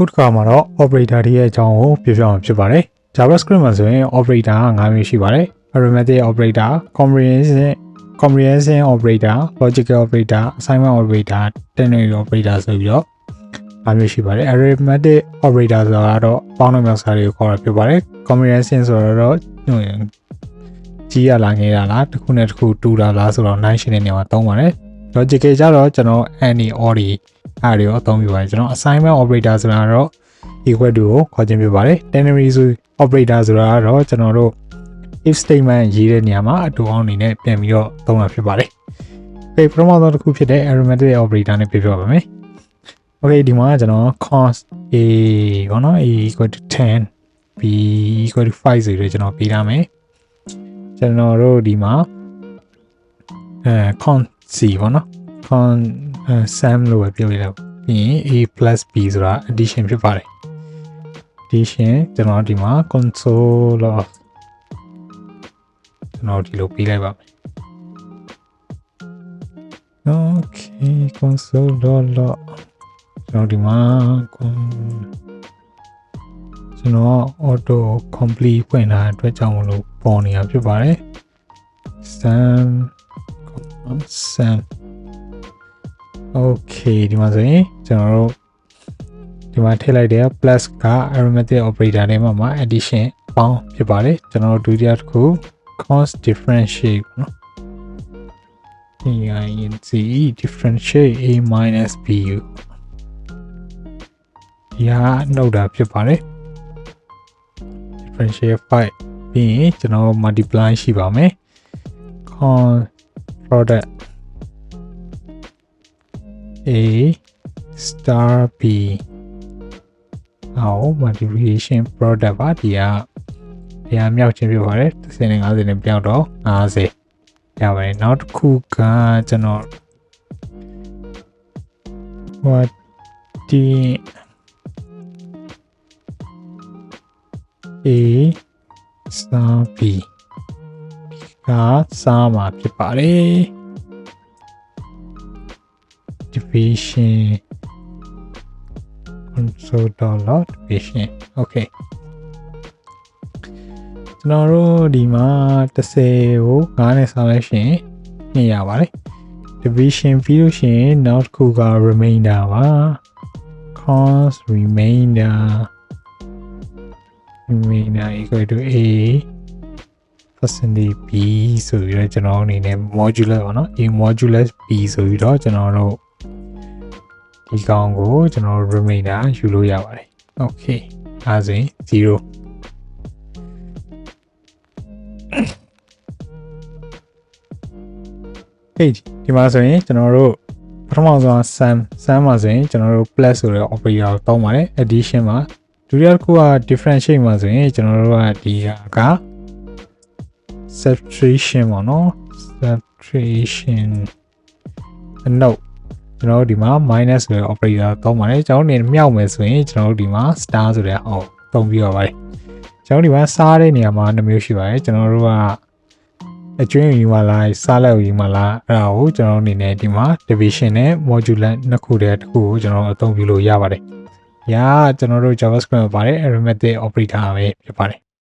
အခုတစ်ခါမှာတော့ operator တွေရဲ့အကြောင်းကိုပြောပြမှာဖြစ်ပါတယ် JavaScript မှာဆိုရင် operator က၅မျိုးရှိပါတယ် arithmetic operator comprehension comprehension operator logical operator assignment operator ternary operator ဆိုပြီးတော့၅မျိုးရှိပါတယ် arithmetic operator ဆိုတာကတော့ပေါင်းတဲ့မြောက်စာတွေကိုခေါ်တာဖြစ်ပါတယ် comprehension ဆိုတော့ဟိုကြီးရလာငယ်ရလားတစ်ခုနဲ့တစ်ခုတူတာလားဆိုတော့9ရှင်းတဲ့နေရာမှာသုံးပါတယ် logical ကြတော့ကျွန်တော် any or ဒီအားတွေရောအသုံးပြပါတယ်ကျွန်တော် assignment operator ဆိုတာတော့ equal to ကိုခေါ်ခြင်းပြပါတယ် ternary ဆို operator ဆိုတာကတော့ကျွန်တော်တို့ if statement ရေးတဲ့နေရာမှာအတူအောင်အနေနဲ့ပြန်ပြီးတော့သုံးတာဖြစ်ပါတယ်။ Okay ပထမဆုံးတစ်ခုဖြစ်တဲ့ arithmetic operator နဲ့ပြောပြပါမယ်။ Okay ဒီမှာကျွန်တော် cos a ဘောနော် a equal to 10 b equal to 5ဆိုပြီးတော့ကျွန်တော်ပေးထားမယ်။ကျွန်တော်တို့ဒီမှာအဲ con c ဘောနော် con sum လို့ပဲပြောလိုက်တော့ပြီးရင် a plus b ဆိုတာ addition ဖြစ်ပါတယ်။ addition ကျွန်တော်ဒီမှာ console of ကျွန်တော်ဒီလိုပေးလိုက်ပါမယ် Okay console dot log ကျွန်တော်ဒီမှာကျွန်တော် auto complete ဖွင့်ထားတဲ့အတွက်ကြောင့်မလို့ပေါ်နေတာဖြစ်ပါတယ် sum sum Okay ဒီမှာဆိုရင်ကျွန်တော်တို့ဒီမှာထည့်လိုက်တဲ့ plus က arithmetic operator ထဲမှာမှာ addition ပေါင်းဖြစ်ပါတယ်ကျွန်တော်တို့ဒုတိယတစ်ခု cos differentiate เนาะ AINC differentiate a minus bu ဒီဟာနှုတ်တာဖြစ်ပါတယ် differentiate 5ပြီးရင်ကျွန်တော် multiply ရှိပါမယ် con product a star b အော် multiplication product ပါဒီကဒီဟာမြောက်ခြင်းဖြစ်ပါတယ်30နဲ့50နဲ့ပြောင်းတော့50ရပါတယ်နောက်တစ်ခုကကျွန်တော်ဟိုဒီ A star B ကစားမှာဖြစ်ပါတယ် division console dollar division okay ကျွန်တော်တို့ဒီမှာ30ကို9နဲ့ဆောင်းလိုက်ရှင်ညရပါတယ် division ပြီးလို့ရှိရင် နောက်တစ်ခုက remainder ပါ cos remainder remainder equal to a percentage b ဆိုပြီးတော့ကျွန်တော်အနေနဲ့ modular ပေါ့နော် a modulus b ဆိုပြီးတော့ကျွန်တော်တို့ ဒီကောင်ကိုကျွန်တော် remainder ယူလို့ရပါတယ် okay အဲဒါဆိုရင်0 page ဒီမှာဆိုရင်ကျွန်တော်တို့ပထမဆုံး sum sum မှာဆိုရင်ကျွန်တော်တို့ plus ဆိုတဲ့ operator ကိုတောင်းပါတယ် addition မှာဒုတိယတစ်ခုက differentiate မှာဆိုရင်ကျွန်တော်တို့ကဒီဟာက subtraction ပေါ့နော် subtraction အနုတ် ကျွန်တော်တို့ဒီမှာ minus ဆိုတဲ့ operator တောင်းပါတယ်ကျွန်တော်တို့နေမြောက်မယ်ဆိုရင်ကျွန်တော်တို့ဒီမှာ star ဆိုတဲ့အောက်တုံးပြီးတော့ပါတယ်ကျွန်တော်ဒီမှာစားတဲ့နေရာမှာ2မျိုးရှိပါတယ်ကျွန်တော်တို့ကအကျွင်းယူမှာလားစားလက်ယူမှာလားအဲ့ဒါကိုကျွန်တော်အနေနဲ့ဒီမှာ division နဲ့ modular နှစ်ခုတည်းတစ်ခုကိုကျွန်တော်အသုံးပြုလို့ရပါတယ်။ညာကျွန်တော်တို့ JavaScript မှာပါတယ် arithmetic operator ပဲဖြစ်ပါတယ်